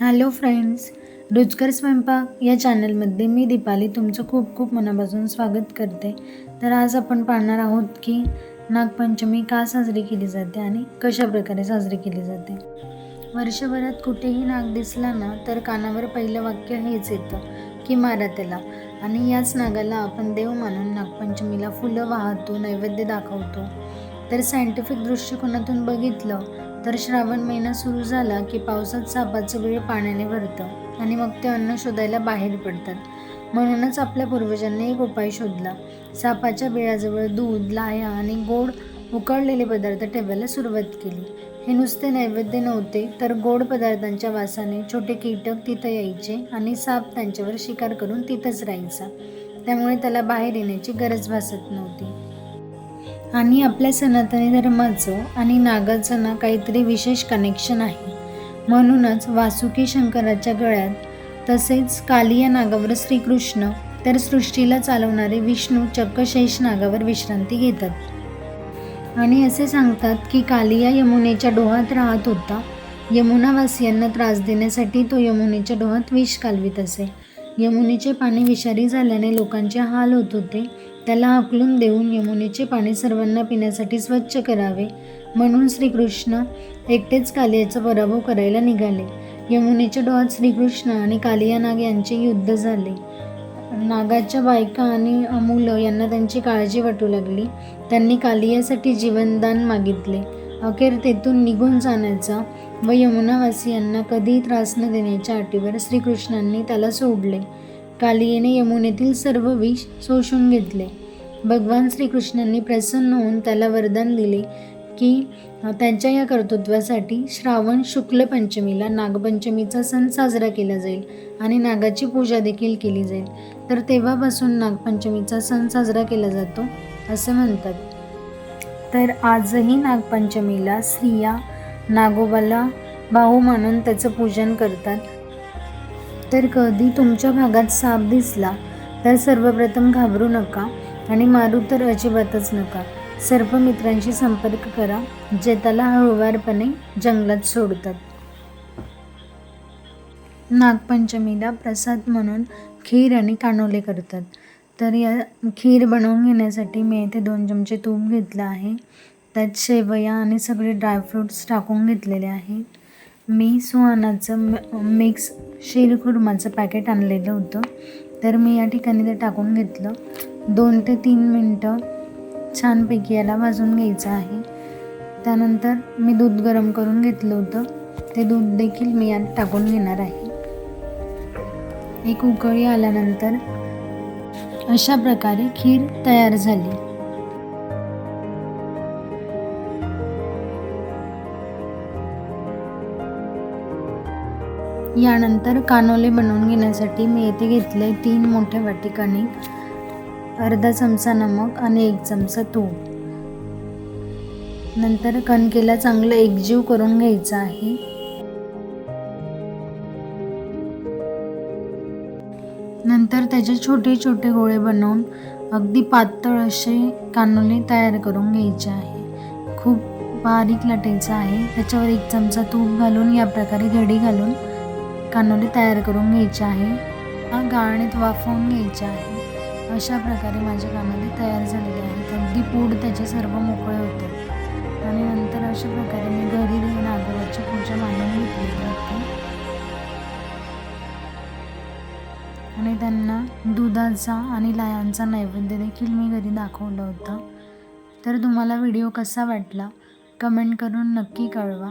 Hello friends रुचकर स्वयंपाक या चॅनलमध्ये मी दीपाली तुमचं खूप खूप मनापासून स्वागत करते. तर आज आपण पाहणार आहोत की नागपंचमी का साजरी केली जाते आणि कशा प्रकारे साजरी केली जाते. वर्षभरात कुठेही नाग दिसला ना तर कानावर पहिलं वाक्य हेच येतं की मारा त्याला. आणि याच नागाला आपण देव मानून नागपंचमीला फुलं वाहतो नैवेद्य दाखवतो. तर सायंटिफिक दृष्टिकोनातून बघितलं तर श्रावण महिना सुरू झाला की पावसात सापाचं वेळ पाण्याने भरतं आणि मग ते अन्न शोधायला बाहेर पडतात. म्हणूनच आपल्या पूर्वजांनी एक उपाय शोधला. सापाच्या बिळाजवळ दूध लाह्या आणि गोड उकळलेले पदार्थ ठेवायला सुरुवात केली. हे नुसते नैवेद्य नव्हते तर गोड पदार्थांच्या वासाने छोटे कीटक तिथं यायचे आणि साप त्यांच्यावर शिकार करून तिथंच राहायचा. त्यामुळे त्याला बाहेर येण्याची गरज भासत नव्हती. आणि आपल्या सनातनी धर्माचं आणि नागाचं ना काहीतरी विशेष कनेक्शन आहे. म्हणूनच वासुकी शंकराच्या गळ्यात तसेच कालिया नागावर श्रीकृष्ण तर सृष्टीला चालवणारे विष्णू चक्कशेष नागावर विश्रांती घेतात. आणि असे सांगतात की कालिया यमुनेच्या डोहात राहत होता. यमुनावासियांना त्रास देण्यासाठी तो यमुनेच्या डोहात विष कालवित असे. यमुनेचे पाणी विषारी झाल्याने लोकांचे हाल होत होते. त्याला आकलून देऊन यमुनेचे पाणी सर्वांना पिण्यासाठी स्वच्छ करावे. म्हणून श्रीकृष्ण एकटेच कालियाचा पराभव करायला निघाले. यमुनेच्या डोळ्यात श्रीकृष्ण आणि कालिया नाग यांचे युद्ध झाले. नागाच्या बायका आणि अमूल यांना त्यांची काळजी वाटू लागली. त्यांनी कालियासाठी जीवनदान मागितले. अखेर तेथून निघून जाण्याचा व यमुनावासियांना कधीही त्रास न देण्याच्या अटीवर श्रीकृष्णांनी त्याला सोडले. कालियेने यमुनेतील सर्व विष शोषून घेतले. भगवान श्रीकृष्णांनी प्रसन्न होऊन त्याला वरदान दिले की त्यांच्या या कर्तृत्वासाठी श्रावण शुक्ल पंचमीला नागपंचमीचा सण साजरा केला जाईल आणि नागाची पूजा देखील केली जाईल. तर तेव्हापासून नागपंचमीचा सण साजरा केला जातो असं म्हणतात. तर आजही नागपंचमीला स्त्रिया नागोबाला भाऊ मानून त्याचं पूजन करतात. तर कधी तुमच्या भागात साप दिसला तर सर्वप्रथम घाबरू नका आणि मारू तर अजिबातच नका. सर्पमित्रांशी संपर्क करा जे त्याला हळूवारपणे जंगलात सोडतात. नागपंचमीला प्रसाद म्हणून खीर आणि कानोले करतात. तर या खीर बनवून घेण्यासाठी मी येथे दोन चमचे तूप घेतलं आहे. त्यात शेवया आणि सगळे ड्रायफ्रूट्स टाकून घेतलेले आहेत. मी सुहानाचं मिक्स शिरखुर्माचं पॅकेट आणलेलं होतं. तर मी या ठिकाणी ते टाकून घेतलं. दोन ते तीन मिनटं छानपैकी याला भाजून घ्यायचं आहे. त्यानंतर मी दूध गरम करून घेतलं होतं. ते दूध देखील मी यात टाकून घेणार आहे. एक उकळी आल्यानंतर अशा प्रकारे खीर तयार झाली. यानंतर कानोले बनवून घेण्यासाठी मी येथे घेतले तीन मोठे वाटी कणिक अर्धा चमचा नमक आणि एक चमचा तूप. नंतर कणकेला चांगलं एकजीव करून घ्यायचं आहे. नंतर त्याचे छोटे छोटे गोळे बनवून अगदी पातळ असे कानोले तयार करून घ्यायचे आहे. खूप बारीक लाटायचं आहे. त्याच्यावर एक चमचा तूप घालून या प्रकारे घडी घालून कानोली तयार करून घ्यायचे आहे. गाळणीत वाफवून घ्यायचे आहे. अशा प्रकारे माझे कानोली तयार झालेले आहेत. अगदी पूड त्याचे सर्व मोकळे होते. आणि नंतर अशा प्रकारे मी घरी नागोबाची पूजा मांडून घेतलेली होती. आणि त्यांना दुधाचा आणि लायांचा नैवेद्य देखील मी घरी दाखवलं होतं. तर तुम्हाला व्हिडिओ कसा वाटला? कमेंट करून नक्की कळवा.